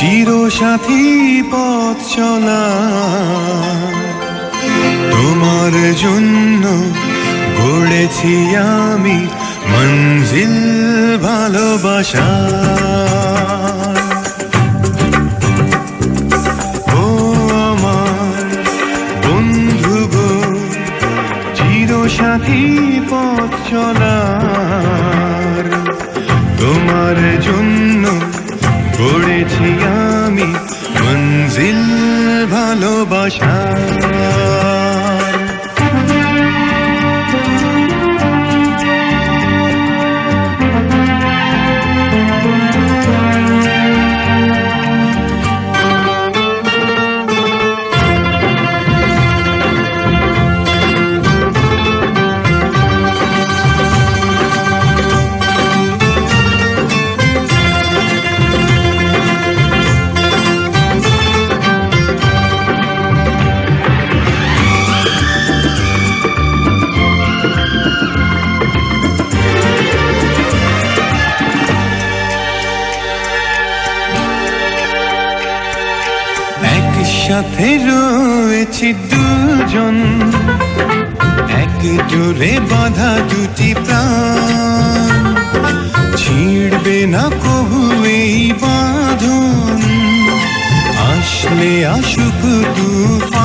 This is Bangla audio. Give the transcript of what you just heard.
চিরসাথী পথ চলা। তোমার জন্য গড়েছি আমি মঞ্জিল ভালোবাসা। ও আমার বন্ধু গো পথ চলার। তোমার জন্য ভালোবাসার একসাথে রয়েছি দুজন। এক জোরে বাঁধা দুটি প্রাণ। ছিঁড়বে না কবু এই বাঁধন। আসলে আসুক তুফান